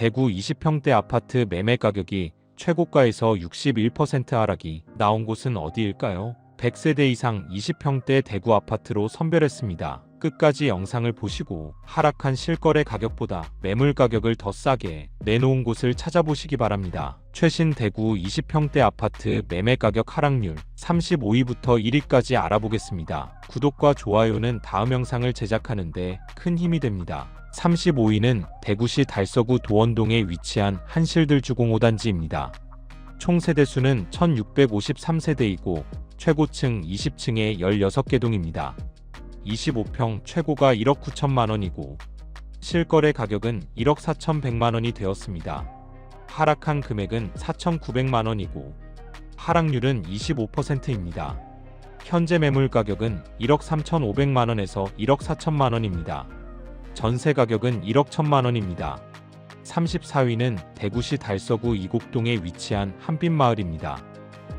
대구 20평대 아파트 매매 가격이 최고가에서 61% 하락이 나온 곳은 어디일까요? 100세대 이상 20평대 대구 아파트로 선별했습니다. 끝까지 영상을 보시고 하락한 실거래 가격보다 매물 가격을 더 싸게 내놓은 곳을 찾아보시기 바랍니다. 최신 대구 20평대 아파트 매매 가격 하락률 35위부터 1위까지 알아보겠습니다. 구독과 좋아요는 다음 영상을 제작하는데 큰 힘이 됩니다. 35위는 대구시 달서구 도원동에 위치한 한실들 주공 5단지입니다. 총 세대수는 1653세대이고 최고층 20층에 16개 동입니다. 25평 최고가 1억 9천만 원이고 실거래 가격은 1억 4천100만 원이 되었습니다. 하락한 금액은 4,900만 원이고 하락률은 25%입니다. 현재 매물 가격은 1억 3,500만 원에서 1억 4천만 원입니다. 전세 가격은 1억 1천만 원입니다. 34위는 대구시 달서구 이곡동에 위치한 한빛마을입니다.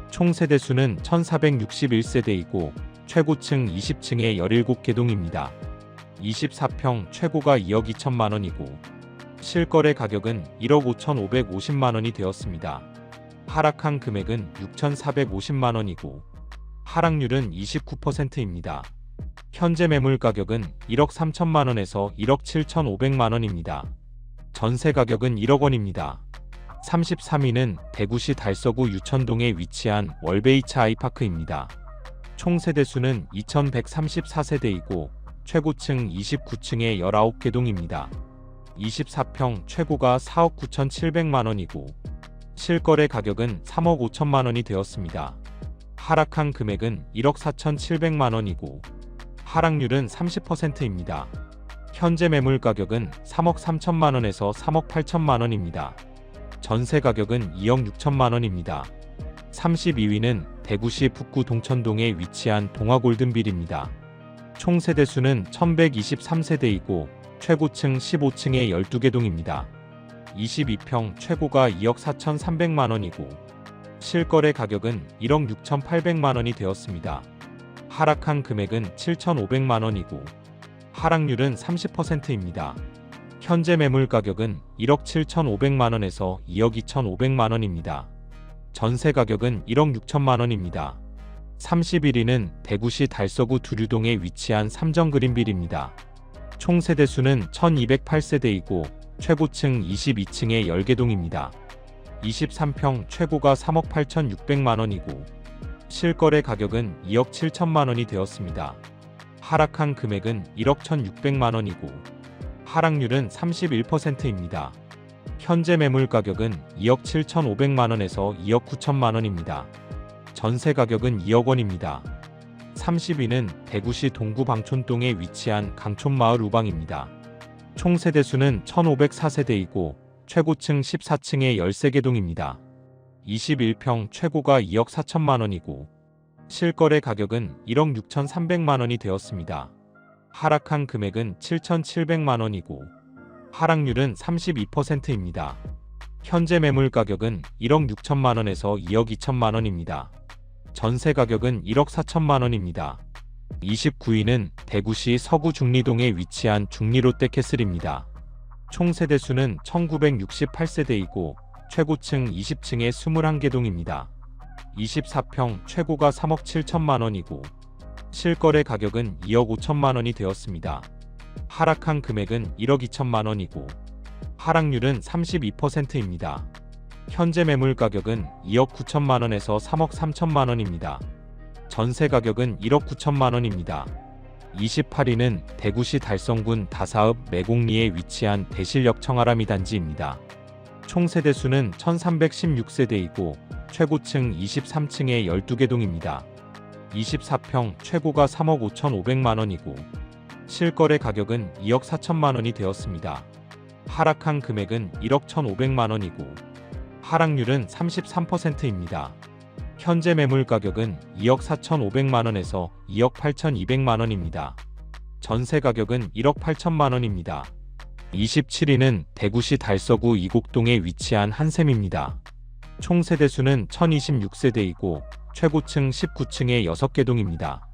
총 세대수는 1461세대이고 최고층 20층에 17개 동입니다. 24평 최고가 2억 2천만 원이고 실거래 가격은 1억 5,550만 원이 되었습니다. 하락한 금액은 6,450만 원이고 하락률은 29%입니다. 현재 매물 가격은 1억 3천만 원에서 1억 7천5백만 원입니다. 전세 가격은 1억 원입니다. 33위는 대구시 달서구 유천동에 위치한 월베이차 아이파크입니다. 총 세대수는 2134세대이고 최고층 29층에 19개 동입니다. 24평 최고가 4억 9천7백만 원이고 실거래 가격은 3억 5천만 원이 되었습니다. 하락한 금액은 1억 4천7백만 원이고 하락률은 30%입니다. 현재 매물 가격은 3억 3천만 원에서 3억 8천만 원입니다. 전세 가격은 2억 6천만 원입니다. 32위는 대구시 북구 동천동에 위치한 동아골든빌입니다. 총 세대수는 1123세대이고 최고층 15층에 12개 동입니다. 22평 최고가 2억 4천3백만 원이고 실거래 가격은 1억 6천8백만 원이 되었습니다. 하락한 금액은 7,500만 원이고 하락률은 30%입니다. 현재 매물 가격은 1억 7,500만 원에서 2억 2,500만 원입니다. 전세 가격은 1억 6천만 원입니다. 31위는 대구시 달서구 두류동에 위치한 삼정그린빌입니다. 총 세대수는 1208세대이고 최고층 22층에 10개 동입니다. 23평 최고가 3억 8,600만 원이고 실거래 가격은 2억 7천만 원이 되었습니다. 하락한 금액은 1억 1,600만 원이고 하락률은 31%입니다. 현재 매물 가격은 2억 7,500만 원에서 2억 9천만 원입니다. 전세 가격은 2억 원입니다. 30위는 대구시 동구 방촌동에 위치한 강촌마을 우방입니다. 총 세대수는 1,504세대이고 최고층 14층에 13개 동입니다. 21평 최고가 2억 4천만 원이고 실거래 가격은 1억 6천3백만 원이 되었습니다. 하락한 금액은 7,700만 원이고 하락률은 32%입니다. 현재 매물 가격은 1억 6천만 원에서 2억 2천만 원입니다. 전세 가격은 1억 4천만 원입니다. 29위는 대구시 서구 중리동에 위치한 중리롯데캐슬입니다. 총 세대수는 1968세대이고 최고층 20층에 21개 동입니다. 24평 최고가 3억 7천만 원이고 실거래 가격은 2억 5천만 원이 되었습니다. 하락한 금액은 1억 2천만 원이고 하락률은 32%입니다. 현재 매물 가격은 2억 9천만 원에서 3억 3천만 원입니다. 전세 가격은 1억 9천만 원입니다. 28위는 대구시 달성군 다사읍 매곡리에 위치한 대실역 청아라미 단지입니다. 총 세대수는 1316세대이고 최고층 23층에 12개 동입니다. 24평 최고가 3억 5천5백만 원이고 실거래 가격은 2억 4천만 원이 되었습니다. 하락한 금액은 1억 1,500만 원이고 하락률은 33%입니다. 현재 매물 가격은 2억 4천5백만 원에서 2억 8천2백만 원입니다. 전세 가격은 1억 8천만 원입니다. 27위는 대구시 달서구 이곡동에 위치한 한샘입니다. 총 세대수는 1026세대이고 최고층 19층에 6개 동입니다.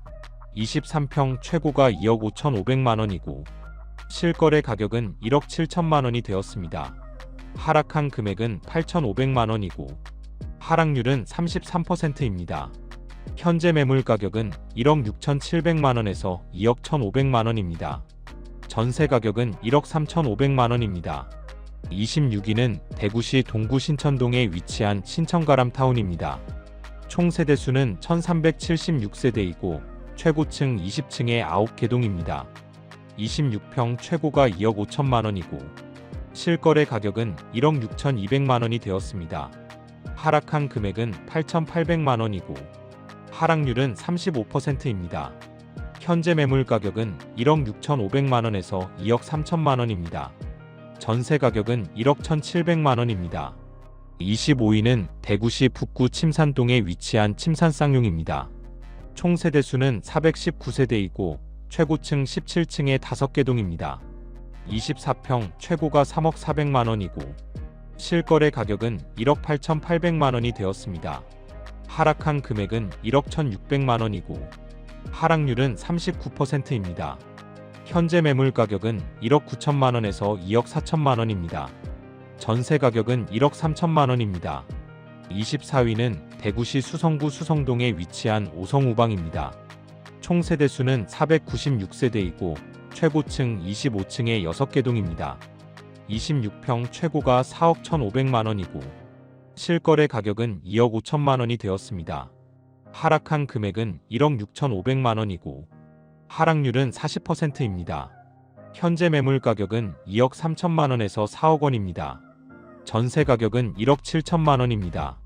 23평 최고가 2억 5천5백만 원이고 실거래 가격은 1억 7천만 원이 되었습니다. 하락한 금액은 8,500만 원이고 하락률은 33%입니다. 현재 매물 가격은 1억 6,700만 원에서 2억 1,500만 원입니다. 전세 가격은 1억 3,500만 원입니다. 26위는 대구시 동구 신천동에 위치한 신천가람타운입니다. 총 세대 수는 1376세대이고 최고층 20층에 9개 동입니다. 26평 최고가 2억 5천만 원이고 실거래 가격은 1억 6,200만 원이 되었습니다. 하락한 금액은 8,800만 원이고 하락률은 35%입니다. 현재 매물 가격은 1억 6,500만 원에서 2억 3천만 원입니다. 전세 가격은 1억 1,700만 원입니다. 25위는 대구시 북구 침산동에 위치한 침산쌍용입니다. 총 세대수는 419세대이고 최고층 17층에 5개 동입니다. 24평 최고가 3억 400만 원이고 실거래 가격은 1억 8,800만 원이 되었습니다. 하락한 금액은 1억 1,600만 원이고 하락률은 39%입니다. 현재 매물 가격은 1억 9천만 원에서 2억 4천만 원입니다. 전세 가격은 1억 3천만 원입니다. 24위는 대구시 수성구 수성동에 위치한 오성우방입니다. 총 세대수는 496세대이고 최고층 25층에 6개 동입니다. 26평 최고가 4억 1,500만 원이고 실거래 가격은 2억 5천만 원이 되었습니다. 하락한 금액은 1억 6,500만 원이고 하락률은 40%입니다. 현재 매물 가격은 2억 3천만 원에서 4억 원입니다. 전세 가격은 1억 7천만 원입니다.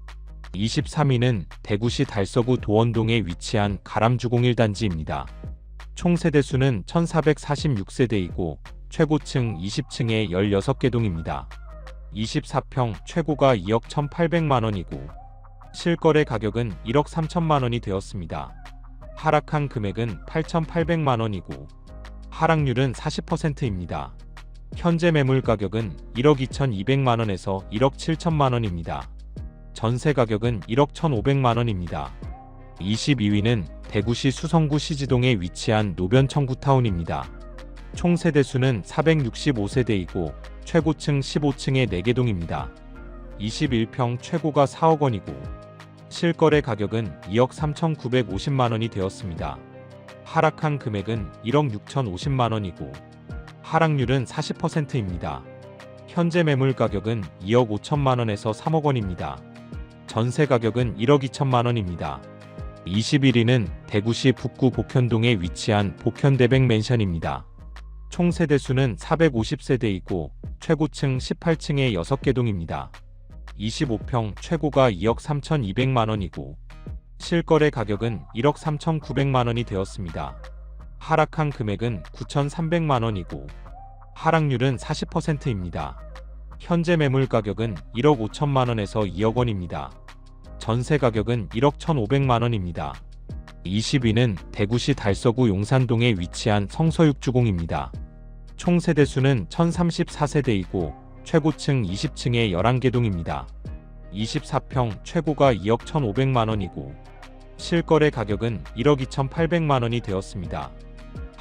23위는 대구시 달서구 도원동에 위치한 가람주공 1단지입니다. 총 세대수는 1446세대이고 최고층 20층에 16개 동입니다. 24평 최고가 2억 1,800만 원이고 실거래 가격은 1억 3천만 원이 되었습니다. 하락한 금액은 8,800만 원이고 하락률은 40%입니다. 현재 매물 가격은 1억 2,200만 원에서 1억 7천만 원입니다. 전세 가격은 1억 1,500만 원입니다. 22위는 대구시 수성구 시지동에 위치한 노변청구타운입니다. 총 세대수는 465세대이고 최고층 15층에 4개 동입니다. 21평 최고가 4억 원이고 실거래 가격은 2억 3,950만 원이 되었습니다. 하락한 금액은 1억 6,050만 원이고 하락률은 40%입니다. 현재 매물 가격은 2억 5천만 원에서 3억 원입니다. 전세 가격은 1억 2천만 원입니다. 21위는 대구시 북구 복현동에 위치한 복현대백 맨션입니다. 총 세대 수는 450세대이고 최고층 18층에 6개 동입니다. 25평 최고가 2억 3,200만 원이고 실거래 가격은 1억 3,900만 원이 되었습니다. 하락한 금액은 9,300만 원이고 하락률은 40%입니다. 현재 매물 가격은 1억 5천만 원에서 2억 원입니다. 전세 가격은 1억 1,500만 원입니다. 20위는 대구시 달서구 용산동에 위치한 성서육주공입니다. 총 세대수는 1034세대이고 최고층 20층에 11개 동입니다. 24평 최고가 2억 1,500만 원이고 실거래 가격은 1억 2,800만 원이 되었습니다.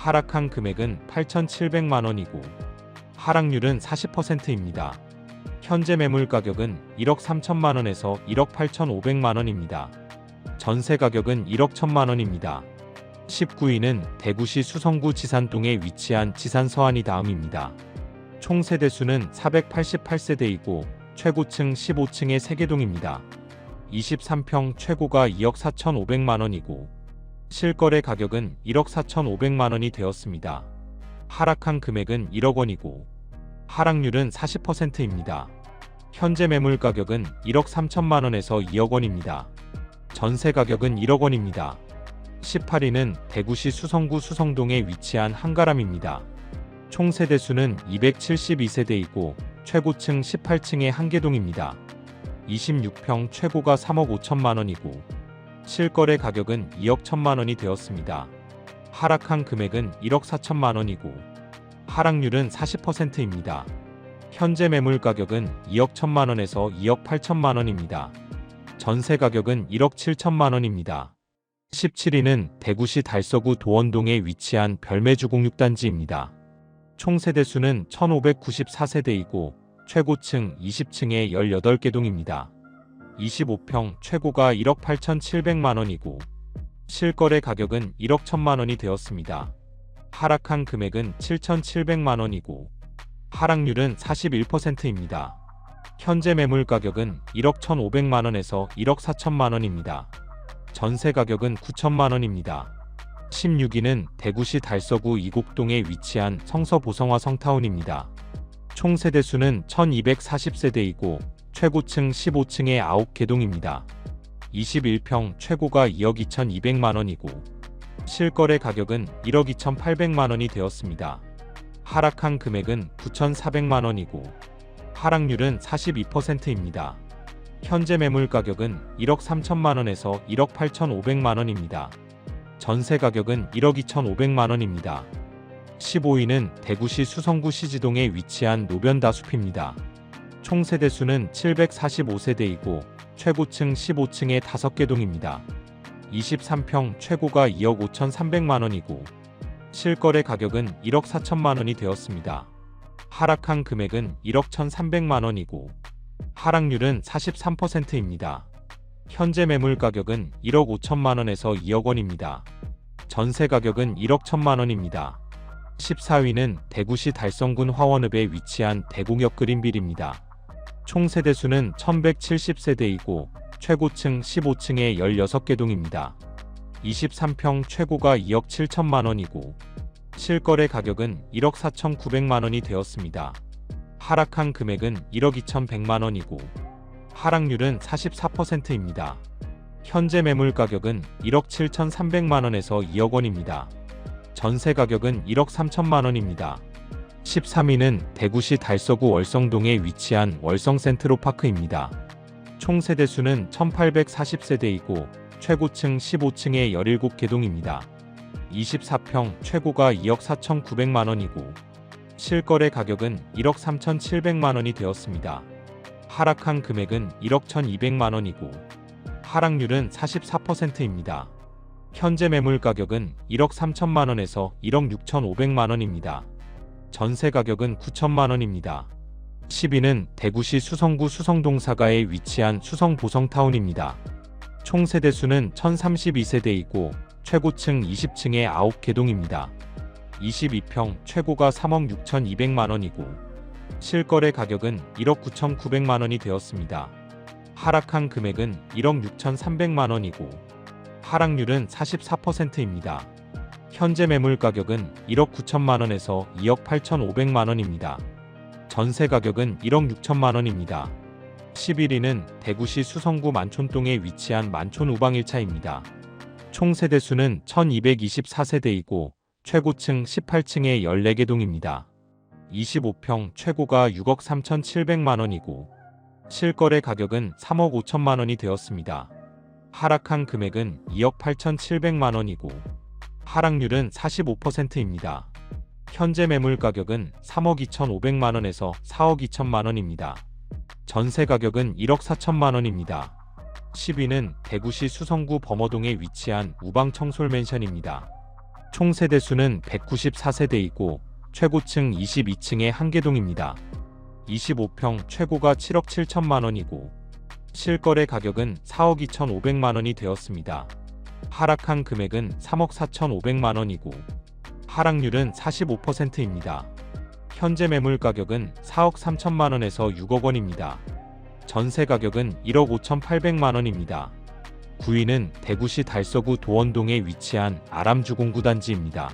하락한 금액은 8,700만 원이고 하락률은 40%입니다. 현재 매물 가격은 1억 3천만 원에서 1억 8,500만 원입니다. 전세 가격은 1억 1천만 원입니다. 19위는 대구시 수성구 지산동에 위치한 지산서안이 다음입니다. 총 세대수는 488세대이고 최고층 15층의 3개동입니다. 23평 최고가 2억 4,500만 원이고 실거래 가격은 1억 4,500만 원이 되었습니다. 하락한 금액은 1억 원이고 하락률은 40%입니다. 현재 매물 가격은 1억 3천만 원에서 2억 원입니다. 전세 가격은 1억 원입니다. 18위는 대구시 수성구 수성동에 위치한 한가람입니다. 총 세대수는 272세대이고 최고층 18층의 한개동입니다. 26평 최고가 3억 5천만 원이고 실거래 가격은 2억 1천만 원이 되었습니다. 하락한 금액은 1억 4천만 원이고 하락률은 40%입니다. 현재 매물 가격은 2억 1천만 원에서 2억 8천만 원입니다. 전세 가격은 1억 7천만 원입니다. 17위는 대구시 달서구 도원동에 위치한 별매주공 6단지입니다. 총 세대 수는 1594세대이고 최고층 20층에 18개 동입니다. 25평 최고가 1억 8,700만 원이고 실거래 가격은 1억 1천만 원이 되었습니다. 하락한 금액은 7,700만 원이고 하락률은 41%입니다. 현재 매물 가격은 1억 1,500만 원에서 1억 4천만 원입니다. 전세 가격은 9천만 원입니다. 16위는 대구시 달서구 이곡동에 위치한 성서보성화 성타운입니다. 총 세대수는 1240세대이고 최고층 15층에 9개 동입니다. 21평 최고가 2억 2200만 원이고 실거래 가격은 1억 2800만 원이 되었습니다. 하락한 금액은 9400만 원이고 하락률은 42%입니다. 현재 매물 가격은 1억 3천만 원에서 1억 8,500만 원입니다. 전세 가격은 1억 2,500만 원입니다. 15위는 대구시 수성구 시지동에 위치한 노변다숲입니다. 총 세대수는 745세대이고 최고층 15층에 5개 동입니다. 23평 최고가 2억 5,300만 원이고 실거래 가격은 1억 4천만 원이 되었습니다. 하락한 금액은 1억 1,300만 원이고 하락률은 43%입니다. 현재 매물 가격은 1억 5천만 원에서 2억 원입니다. 전세 가격은 1억 1천만 원입니다. 14위는 대구시 달성군 화원읍에 위치한 대공역 그린빌입니다. 총 세대수는 1170세대이고 최고층 15층에 16개 동입니다. 23평 최고가 2억 7천만 원이고 실거래 가격은 1억 4천9백만 원이 되었습니다. 하락한 금액은 1억 2천1백만 원이고 하락률은 44%입니다. 현재 매물 가격은 1억 7천3백만 원에서 2억 원입니다. 전세 가격은 1억 3천만 원입니다. 13위는 대구시 달서구 월성동에 위치한 월성 센트로파크입니다. 총 세대수는 1840세대이고 최고층 15층에 17개 동입니다. 24평 최고가 2억 4,900만 원이고 실거래 가격은 1억 3,700만 원이 되었습니다. 하락한 금액은 1억 1,200만 원이고 하락률은 44%입니다. 현재 매물 가격은 1억 3천만 원에서 1억 6,500만 원입니다. 전세 가격은 9천만 원입니다. 10위는 대구시 수성구 수성동 사가에 위치한 수성보성타운입니다. 총 세대수는 1032세대이고 최고층 20층에 9개 동입니다. 22평 최고가 3억 6,200만 원이고 실거래 가격은 1억 9,900만 원이 되었습니다. 하락한 금액은 1억 6,300만 원이고 하락률은 44%입니다. 현재 매물 가격은 1억 9천만 원에서 2억 8,500만 원입니다. 전세 가격은 1억 6천만 원입니다. 11위는 대구시 수성구 만촌동에 위치한 만촌 우방 1차입니다. 총 세대 수는 1224세대이고 최고층 18층에 14개 동입니다. 25평 최고가 6억 3,700만 원이고 실거래 가격은 3억 5천만 원이 되었습니다. 하락한 금액은 2억 8,700만 원이고 하락률은 45%입니다. 현재 매물 가격은 3억 2,500만 원에서 4억 2천만 원입니다. 전세 가격은 1억 4천만 원입니다. 10위는 대구시 수성구 범어동에 위치한 우방 청솔 맨션입니다. 총 세대 수는 194세대이고 최고층 22층의 한개동입니다. 25평 최고가 7억 7천만 원이고 실거래 가격은 4억 2천5백만 원이 되었습니다. 하락한 금액은 3억 4천5백만 원이고 하락률은 45%입니다. 현재 매물 가격은 4억 3천만 원에서 6억 원입니다. 전세 가격은 1억 5천8백만 원입니다. 9위는 대구시 달서구 도원동에 위치한 아람주공구단지입니다.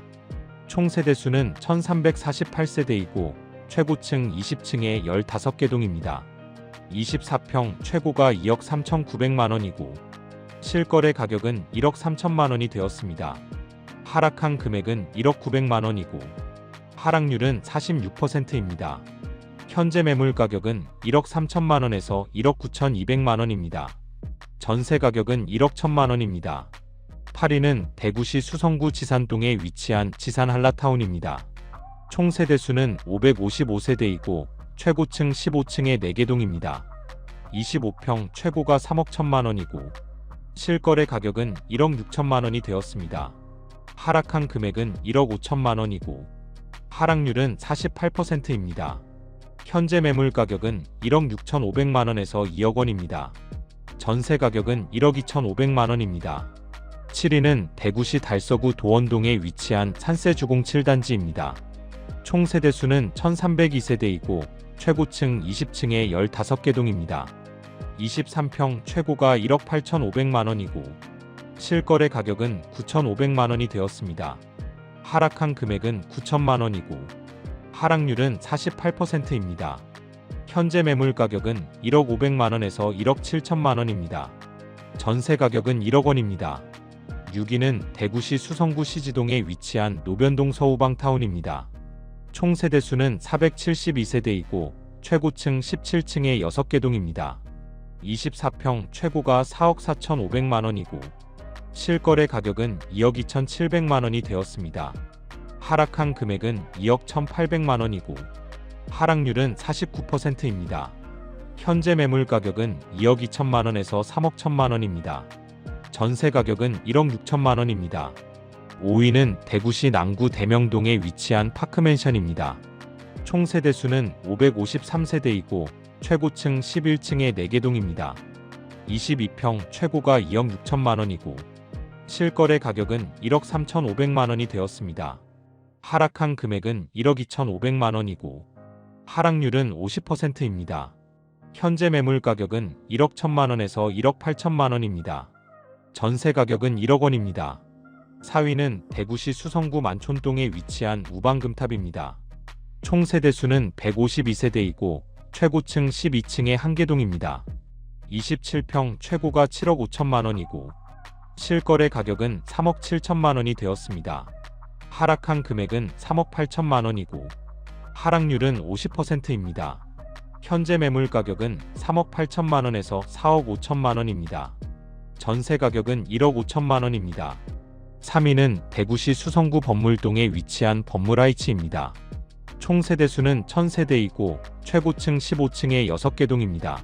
총 세대수는 1348세대이고 최고층 20층에 15개 동입니다. 24평 최고가 2억 3,900만 원이고 실거래 가격은 1억 3천만 원이 되었습니다. 하락한 금액은 1억 900만 원이고 하락률은 46%입니다. 현재 매물 가격은 1억 3천만 원에서 1억 9,200만 원입니다. 전세 가격은 1억 1천만 원입니다. 8위는 대구시 수성구 지산동에 위치한 지산 한라타운입니다. 총 세대수는 555세대이고 최고층 15층에 4개 동입니다. 25평 최고가 3억 1천만 원이고 실거래 가격은 1억 6천만 원이 되었습니다. 하락한 금액은 1억 5천만 원이고 하락률은 48%입니다. 현재 매물 가격은 1억 6,500만 원에서 2억 원입니다. 전세 가격은 1억 2,500만 원입니다. 7위는 대구시 달서구 도원동에 위치한 산세주공 7단지입니다. 총 세대수는 1302세대이고 최고층 20층에 15개 동입니다. 23평 최고가 1억 8,500만 원이고 실거래 가격은 9,500만 원이 되었습니다. 하락한 금액은 9천만 원이고 하락률은 48%입니다. 현재 매물 가격은 1억 500만 원에서 1억 7천만 원입니다. 전세 가격은 1억 원입니다. 6위는 대구시 수성구 시지동에 위치한 노변동 서우방타운입니다. 총 세대수는 472세대이고 최고층 17층에 6개 동입니다. 24평 최고가 4억 4,500만 원이고 실거래 가격은 2억 2,700만 원이 되었습니다. 하락한 금액은 2억 1,800만 원이고 하락률은 49%입니다. 현재 매물 가격은 2억 2천만 원에서 3억 1천만 원입니다. 전세 가격은 1억 6천만 원입니다. 5위는 대구시 남구 대명동에 위치한 파크맨션입니다. 총 세대 수는 553세대이고 최고층 11층에 4개 동입니다. 22평 최고가 2억 6천만 원이고 실거래 가격은 1억 3,500만 원이 되었습니다. 하락한 금액은 1억 2,500만 원이고 하락률은 50%입니다. 현재 매물 가격은 1억 1천만 원에서 1억 8천만 원입니다. 전세 가격은 1억 원입니다. 4위는 대구시 수성구 만촌동에 위치한 우방금탑입니다. 총 세대수는 152세대이고 최고층 12층의 한개동입니다. 27평 최고가 7억 5천만 원이고 실거래 가격은 3억 7천만 원이 되었습니다. 하락한 금액은 3억 8천만 원이고 하락률은 50%입니다. 현재 매물 가격은 3억 8천만 원에서 4억 5천만 원입니다. 전세 가격은 1억 5천만 원입니다. 3위는 대구시 수성구 법물동에 위치한 법물하이츠입니다. 총 세대수는 1000세대이고 최고층 15층에 6개 동입니다.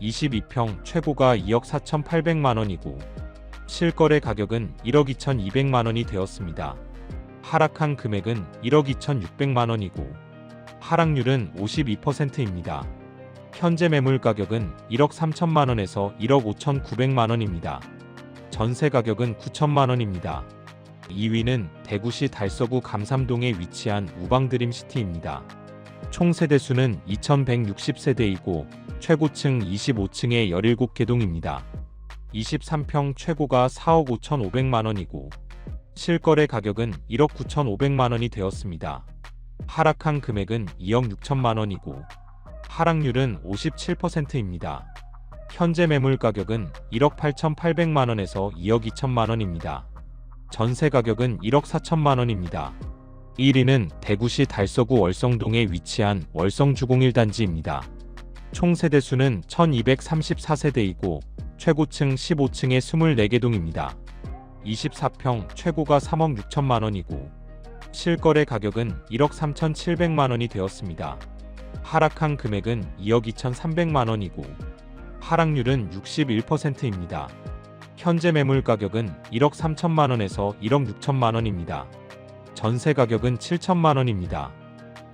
22평 최고가 2억 4,800만 원이고 실거래 가격은 1억 2,200만 원이 되었습니다. 하락한 금액은 1억 2,600만 원이고 하락률은 52%입니다. 현재 매물 가격은 1억 3천만 원에서 1억 5,900만 원입니다. 전세 가격은 9천만 원입니다. 2위는 대구시 달서구 감삼동에 위치한 우방드림시티입니다. 총 세대수는 2160세대이고 최고층 25층에 17개 동입니다. 23평 최고가 4억 5,500만 원이고 실거래 가격은 1억 9,500만 원이 되었습니다. 하락한 금액은 2억 6천만 원이고 하락률은 57%입니다. 현재 매물 가격은 1억 8,800만 원에서 2억 2천만 원입니다. 전세 가격은 1억 4천만 원입니다. 1위는 대구시 달서구 월성동에 위치한 월성주공 1단지입니다. 총 세대수는 1234세대이고 최고층 15층에 24개 동입니다. 24평 최고가 3억 6천만 원이고 실거래 가격은 1억 3,700만 원이 되었습니다. 하락한 금액은 2억 2,300만 원이고 하락률은 61%입니다. 현재 매물 가격은 1억 3천만 원에서 1억 6천만 원입니다. 전세 가격은 7천만 원입니다.